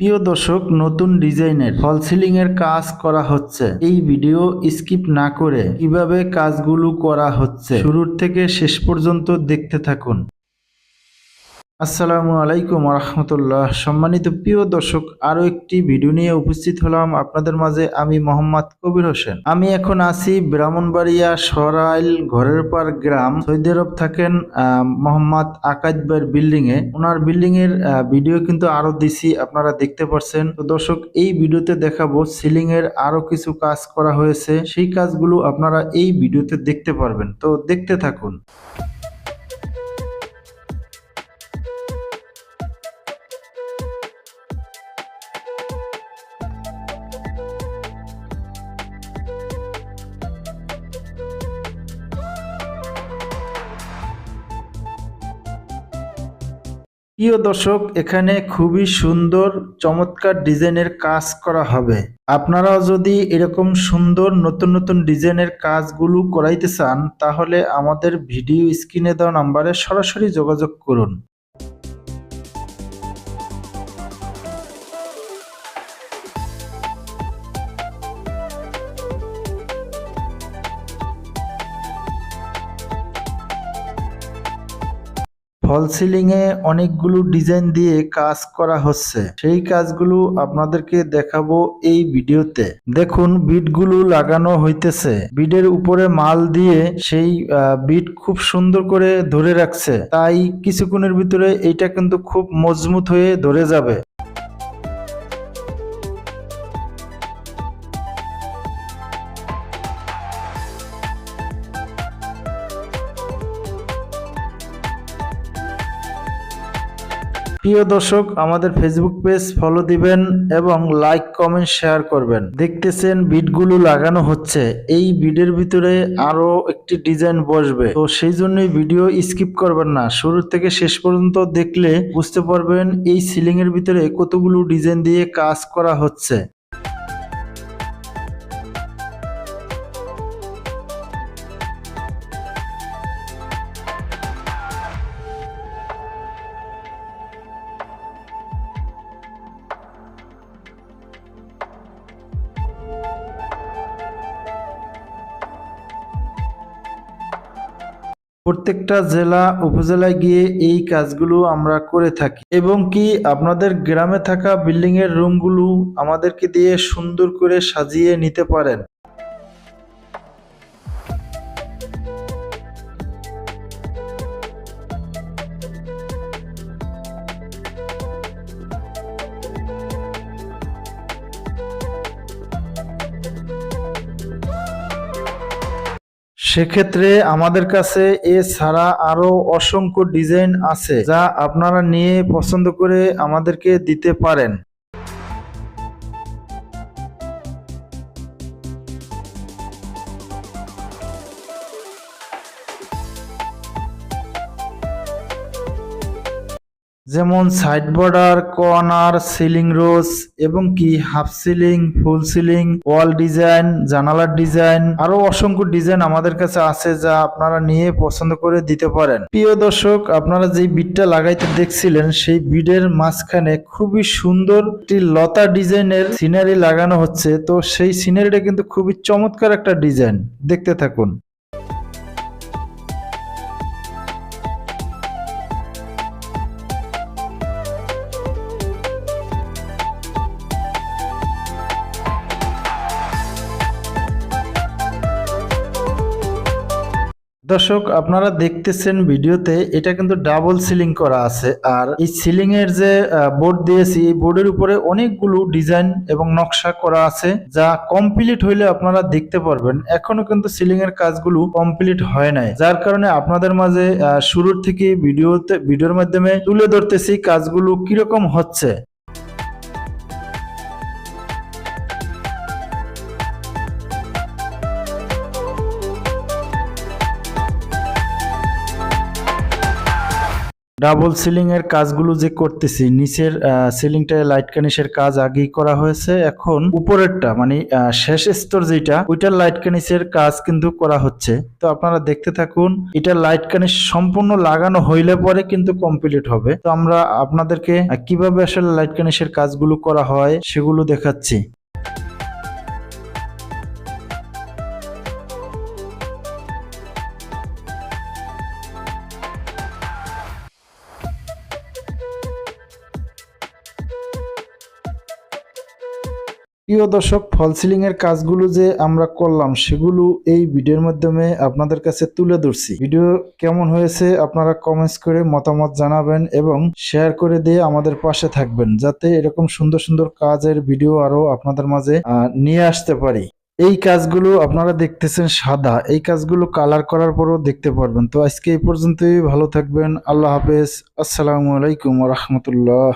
প্রিয় দর্শক, নতুন ডিজাইনের ফল সিলিং এর কাজ করা হচ্ছে। এই ভিডিও স্কিপ না করে কীভাবে কাজগুলো করা হচ্ছে, শুরুর থেকে শেষ পর্যন্ত দেখতে থাকুন। আসসালামু আলাইকুম রহমতুল্লাহ সম্মানিত প্রিয় দর্শক আরও একটি ভিডিও নিয়ে উপস্থিত হলাম। আপনাদের মাঝে আমি মোহাম্মদ কবির হোসেন। আমি এখন আছি ব্রাহ্মণবাড়িয়া সরাইল ঘরের পার গ্রাম। সৌদি আরব থাকেন মোহাম্মদ আকাদ ভাইয়ের বিল্ডিং এ। ওনার বিল্ডিং এর আহ, ভিডিও কিন্তু আরও দিছি আপনারা দেখতে পাচ্ছেন তো দর্শক এই ভিডিওতে দেখাবো সিলিং এর আরও কিছু কাজ করা হয়েছে। সেই কাজগুলো আপনারা এই ভিডিওতে দেখতে পারবেন। তো দেখতে থাকুন। প্রিয় দর্শক, এখানে খুবই সুন্দর, চমৎকার ডিজাইনের কাজ করা হবে। আপনারাও যদি এরকম সুন্দর, নতুন নতুন ডিজাইনের কাজগুলো করাইতে চান, তাহলে আমাদের ভিডিও স্ক্রিনে দেওয়া নাম্বারে সরাসরি যোগাযোগ করুন। ফল সিলিং এ অনেকগুলো ডিজাইন দিয়ে কাজ করা হচ্ছে। সেই কাজগুলো আপনাদেরকে দেখাবো এই ভিডিওতে। দেখুন বিটগুলো লাগানো হইতেছে। বিডের উপরে মাল দিয়ে সেই বিট খুব সুন্দর করে ধরে রাখছে। তাই কিছুক্ষণের ভিতরে এটা কিন্তু খুব মজবুত হয়ে ধরে যাবে। প্রিয় দর্শক, আমাদের ফেসবুক পেজ ফলো দিবেন এবং লাইক কমেন্ট শেয়ার করবেন। দেখতেছেন বিটগুলো লাগানো হচ্ছে। এই বিডের ভিতরে আরও একটি ডিজাইন বসবে। তো সেই জন্যই ভিডিও স্কিপ করবেন না। শুরু থেকে শেষ পর্যন্ত দেখলে বুঝতে পারবেন এই সিলিং এর ভিতরে কতগুলো ডিজাইন দিয়ে কাজ করা হচ্ছে। প্রত্যেকটা জেলা, উপজেলায় গিয়ে এই কাজগুলো আমরা করে থাকি। এবং কি আপনাদের গ্রামে থাকা বিল্ডিংয়ের এর রুমগুলো আমাদেরকে দিয়ে সুন্দর করে সাজিয়ে নিতে পারেন। সেক্ষেত্রে আমাদের কাছে এছাড়া আরও অসংখ্য ডিজাইন আছে যা আপনারা নিয়ে পছন্দ করে আমাদেরকে দিতে পারেন। যেমন side border corner ceiling rose এবং কি half ceiling full ceiling wall design জানালার ডিজাইন আরও অসংখ্য ডিজাইন আমাদের কাছে আছে যা আপনারা নিয়ে পছন্দ করে দিতে পারেন। প্রিয় দর্শক, আপনারা যেই বিটটা লাগাইতে দেখছিলেন, সেই বিডের মাঝখানে খুবই সুন্দর একটি লতা ডিজাইনের সিনারি লাগানো হচ্ছে। তো সেই সিনারিটা কিন্তু খুবই চমৎকার একটা ডিজাইন দেখতে থাকুন। দর্শক, আপনারা দেখতেছেন ভিডিওতে, এটা কিন্তু ডাবল সিলিং করা আছে। আর এই সিলিং এর যে বোর্ড দিয়েছি, এই বোর্ডের উপরে অনেকগুলো ডিজাইন এবং নকশা করা আছে, যা কমপ্লিট হইলে আপনারা দেখতে পারবেন। এখনও কিন্তু সিলিং এর কাজগুলো কমপ্লিট হয় নাই। যার কারণে আপনাদের মাঝে শুরুর থেকে ভিডিওতে, ভিডিওর মাধ্যমে তুলে ধরতেছি কাজগুলো কীরকম হচ্ছে। ডাবল সিলিং এর কাজগুলো যে করতেছি, নিচের সিলিংটায় লাইট কানিসের কাজ আগেই করা হয়েছে। এখন উপরেরটা মানে শেষ স্তর যেটা, ওইটার লাইট কানিসের কাজ কিন্তু করা হচ্ছে। তো আপনারা দেখতে থাকুন, এটা লাইট কানিস সম্পূর্ণ লাগানো হইলে পরে কিন্তু কমপ্লিট হবে। তো আমরা আপনাদেরকে কীভাবে আসলে লাইট কানিসের কাজগুলো করা হয় সেগুলো দেখাচ্ছি। প্রিয় দর্শক, ফল সিলিং এর কাজগুলো যে আমরা করলাম, সেগুলো এই ভিডিওর মাধ্যমে আপনাদের কাছে তুলে ধরছি। ভিডিও কেমন হয়েছে আপনারা কমেন্টস করে মতামত জানাবেন এবং শেয়ার করে দিয়ে আমাদের পাশে থাকবেন, যাতে এরকম সুন্দর সুন্দর কাজের ভিডিও আরও আপনাদের মাঝে নিয়ে আসতে পারি। এই কাজগুলো আপনারা দেখতেছেন সাদা, এই কাজগুলো কালার করার পরও দেখতে পারবেন। তো আজকে এই পর্যন্তই, ভালো থাকবেন, আল্লাহ হাফেজ, আসসালামু আলাইকুম রহমতুল্লাহ।